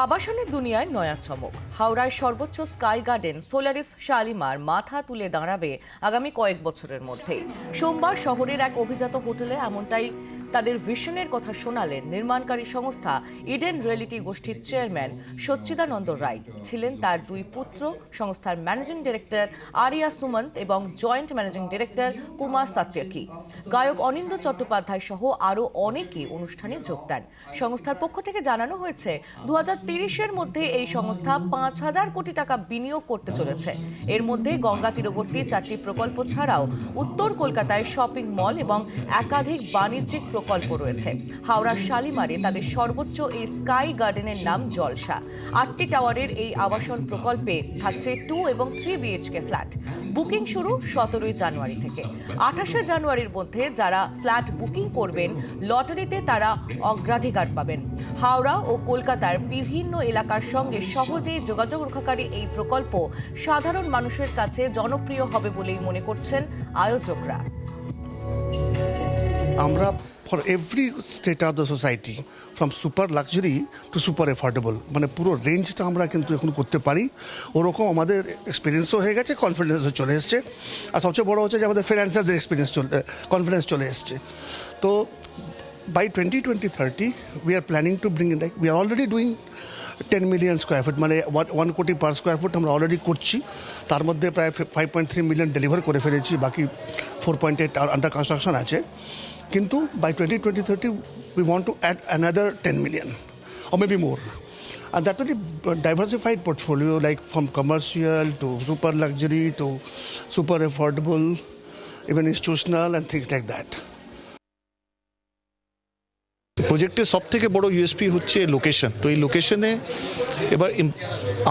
আবাসনের দুনিয়ায় নয়া চমক। হাওড়ায় সর্বোচ্চ স্কাই গার্ডেন সোলারিস শালিমার মাথা তুলে দাঁড়াবে আগামী কয়েক বছরের মধ্যেই। সোমবার শহরের এক অভিজাত হোটেলে এমনটাই তাদের ভিশনের কথা শোনালেন নির্মাণকারী সংস্থা ইডেন রিয়েলিটি গোষ্ঠীর চেয়ারম্যান সচ্চিদানন্দ রায়। ছিলেন তার দুই পুত্র, সংস্থার ম্যানেজিং ডিরেক্টর আরিয়া সুমন্ত এবং joint managing director Kumar Satyaki. গায়ক অনিন্দ চট্টোপাধ্যায় সহ আরও অনেকেই অনুষ্ঠানে যোগ দেন। সংস্থার পক্ষ থেকে জানানো হয়েছে দু হাজার মধ্যে এই সংস্থা পাঁচ হাজার কোটি টাকা বিনিয়োগ করতে চলেছে। এর মধ্যে গঙ্গা তীরবর্তী চারটি প্রকল্প ছাড়াও উত্তর কলকাতায় শপিং মল এবং একাধিক বাণিজ্যিক প্রকল্প রয়েছে। হাওড়ার শালিমারে তাদের সর্বোচ্চ এই স্কাই গার্ডেনের নাম জলসা। আটটি টাওয়ারের এই আবাসন প্রকল্পে থাকছে টু এবং থ্রি বিএইচকে ফ্ল্যাট। বুকিং শুরু সতেরোই জানুয়ারি থেকে। আঠাশে জানুয়ারির মধ্যে যারা ফ্ল্যাট বুকিং করবেন, লটারিতে তারা অগ্রাধিকার পাবেন। হাওড়া ও কলকাতার বিভিন্ন এলাকার সঙ্গে সহজেই যোগাযোগ রক্ষাকারী এই প্রকল্প সাধারণ মানুষের কাছে জনপ্রিয় হবে বলেই মনে করছেন আয়োজকরা। আমরা for every state of the society from super luxury to super affordable মানে পুরো রেঞ্জটা আমরা কিন্তু এখন করতে পারি। ওরকম আমাদের এক্সপিরিয়েন্সও হয়ে গেছে কনফিডেন্সও চলে এসছে। আর সবচেয়ে বড় হচ্ছে যে আমাদের ফিনান্সারদের এক্সপিরিয়েন্স চলে কনফিডেন্স চলে এসছে। তো by twenty twenty thirty we are planning to bring like we are already doing ten million square foot মানে one crore per square foot আমরা অলরেডি করছি তার মধ্যে প্রায় five point three million deliver করে ফেলেছি বাকি four point eight under construction আছে কিন্তু by twenty twenty thirty we want to add another ten million or maybe more. And that will be diversified portfolio like from commercial to super to super affordable, even institutional and things like that. প্রজেক্টের সব থেকে বড় USP হচ্ছে location তো এই লোকেশনে এবার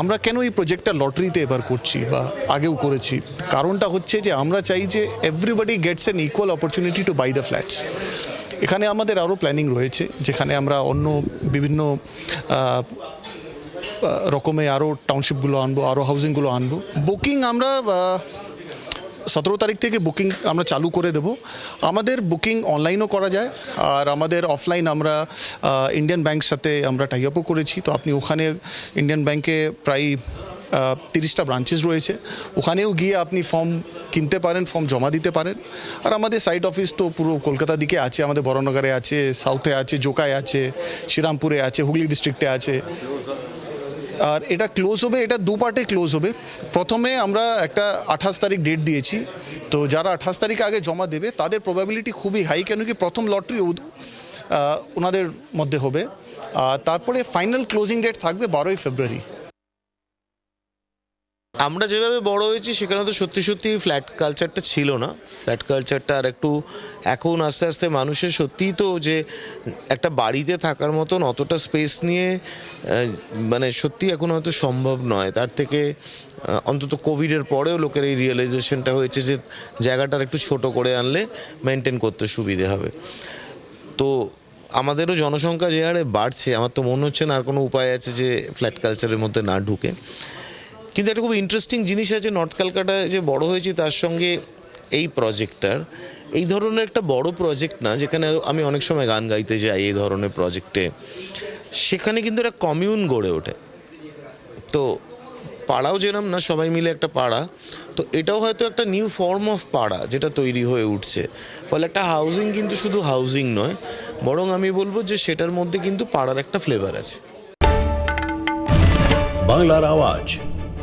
আমরা কেন এই প্রজেক্টটা লটারিতে এবার করছি বা আগেও করেছি? কারণটা হচ্ছে যে আমরা চাই যে everybody gets an equal opportunity to buy the flats এখানে আমাদের আরও প্ল্যানিং রয়েছে, যেখানে আমরা অন্য বিভিন্ন রকমে আরও টাউনশিপগুলো আনব আরও হাউজিংগুলো আনব। বুকিং আমরা সতেরো তারিখ থেকে বুকিং আমরা চালু করে দেব। আমাদের বুকিং অনলাইনও করা যায়, আর আমাদের অফলাইন আমরা ইন্ডিয়ান ব্যাংক সাথে আমরা টাই আপও করেছি। তো আপনি ওখানে ইন্ডিয়ান ব্যাংকে প্রায় তিরিশটা ব্রাঞ্চেস রয়েছে। ওখানেও গিয়ে আপনি ফর্ম কিনতে পারেন ফর্ম জমা দিতে পারেন। আর আমাদের সাইট অফিস তো পুরো কলকাতা দিকে আছে, আমাদের বড়নগরে আছে সাউথে আছে, জোকায় আছে, শ্রীরামপুরে আছে, হুগলি ডিস্ট্রিক্টে আছে। আর এটা ক্লোজ হবে, এটা দু পার্টে ক্লোজ হবে। প্রথমে আমরা একটা আঠাশ তারিখ ডেট দিয়েছি। তো যারা আঠাশ তারিখ আগে জমা দেবে, তাদের প্রবাবিলিটি খুবই হাই কেন কি প্রথম লটারি ওনাদের মধ্যে হবে। আর তারপরে ফাইনাল ক্লোজিং ডেট থাকবে বারোই ফেব্রুয়ারি। আমরা যেভাবে বড় হয়েছি, সেখানে তো সত্যি সত্যি ফ্ল্যাট কালচারটা ছিল না। ফ্ল্যাট কালচারটা আর একটু এখন আস্তে আস্তে মানুষের সত্যিই তো যে একটা বাড়িতে থাকার মতন অতটা স্পেস নিয়ে মানে সত্যি এখন হয়তো সম্ভব নয়। তার থেকে অন্তত কোভিডের পরেও লোকের এই রিয়েলাইজেশনটা হয়েছে যে জায়গাটার একটু ছোট করে আনলে মেনটেন করতে সুবিধে হবে। তো আমাদেরও জনসংখ্যা যে হারে বাড়ছে, আমার তো মনে হচ্ছে না আর কোনো উপায় আছে যে ফ্ল্যাট কালচারের মধ্যে না ঢুকে। কিন্তু একটা খুব ইন্টারেস্টিং জিনিস আছে নর্থ ক্যালকাটায় যে বড় হয়েছি, তার সঙ্গে এই প্রজেক্টটার এই ধরনের একটা বড় প্রজেক্ট না, যেখানে আমি অনেক সময় গান গাইতে যাই এই ধরনের প্রজেক্টে সেখানে কিন্তু একটা কমিউন গড়ে ওঠে। তো পাড়াও যেরম না, সবাই মিলে একটা পাড়া। তো এটাও হয়তো একটা নিউ ফর্ম অফ পাড়া যেটা তৈরি হয়ে উঠছে। ফলে একটা হাউজিং কিন্তু শুধু হাউজিং নয়, বরং আমি বলব যে সেটার মধ্যে কিন্তু পাড়ার একটা ফ্লেভার আছে। বাংলার আওয়াজ।